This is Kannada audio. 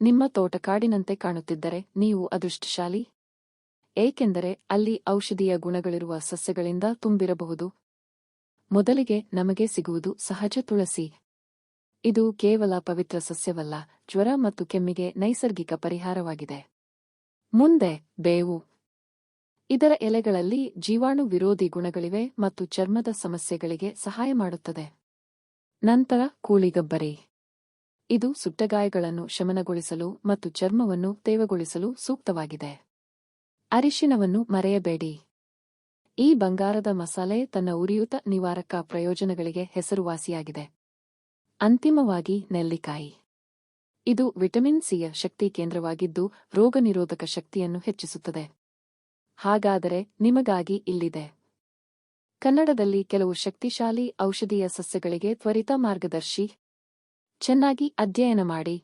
ನಿಮ್ಮ ತೋಟ ಕಾಡಿನಂತೆ ಕಾಣುತ್ತಿದ್ದರೆ ನೀವು ಅದೃಷ್ಟಶಾಲಿ? ಏಕೆಂದರೆ ಅಲ್ಲಿ ಔಷಧೀಯ ಗುಣಗಳಿರುವ ಸಸ್ಯಗಳಿಂದ ತುಂಬಿರಬಹುದು. ಮೊದಲಿಗೆ ನಮಗೆ ಸಿಗುವುದು ಸಹಜ ತುಳಸಿ. ಇದು ಕೇವಲ ಪವಿತ್ರ ಸಸ್ಯವಲ್ಲ, ಜ್ವರ ಮತ್ತು ಕೆಮ್ಮಿಗೆ ನೈಸರ್ಗಿಕ ಪರಿಹಾರವಾಗಿದೆ. ಮುಂದೆ, ಬೇವು. ಇದರ ಎಲೆಗಳಲ್ಲಿ ಜೀವಾಣು ವಿರೋಧಿ ಗುಣಗಳಿವೆ ಮತ್ತು ಚರ್ಮದ ಸಮಸ್ಯೆಗಳಿಗೆ ಸಹಾಯ ಮಾಡುತ್ತದೆ. ನಂತರ ಕೂಳಿಗಬ್ಬರಿ ಇದು ಸುಟ್ಟಗಾಯಗಳನ್ನು ಶಮನಗೊಳಿಸಲು ಮತ್ತು ಚರ್ಮವನ್ನು ತೇವಗೊಳಿಸಲು ಸೂಕ್ತವಾಗಿದೆ. ಅರಿಶಿನವನ್ನು ಮರೆಯಬೇಡಿ. ಈ ಬಂಗಾರದ ಮಸಾಲೆ ತನ್ನ ಉರಿಯೂತ ನಿವಾರಕ ಪ್ರಯೋಜನಗಳಿಗೆ ಹೆಸರುವಾಸಿಯಾಗಿದೆ. ಅಂತಿಮವಾಗಿ ನೆಲ್ಲಿಕಾಯಿ. ಇದು ವಿಟಮಿನ್ ಸಿಯ ಶಕ್ತಿ ಕೇಂದ್ರವಾಗಿದ್ದು ರೋಗನಿರೋಧಕ ಶಕ್ತಿಯನ್ನು ಹೆಚ್ಚಿಸುತ್ತದೆ. ಹಾಗಾದರೆ ನಿಮಗಾಗಿ ಇಲ್ಲಿದೆ. ಕನ್ನಡದಲ್ಲಿ ಕೆಲವು ಶಕ್ತಿಶಾಲಿ ಔಷಧೀಯ ಸಸ್ಯಗಳಿಗೆ ತ್ವರಿತ ಮಾರ್ಗದರ್ಶಿ ಚೆನ್ನಾಗಿ ಅಧ್ಯಯನ ಮಾಡಿ.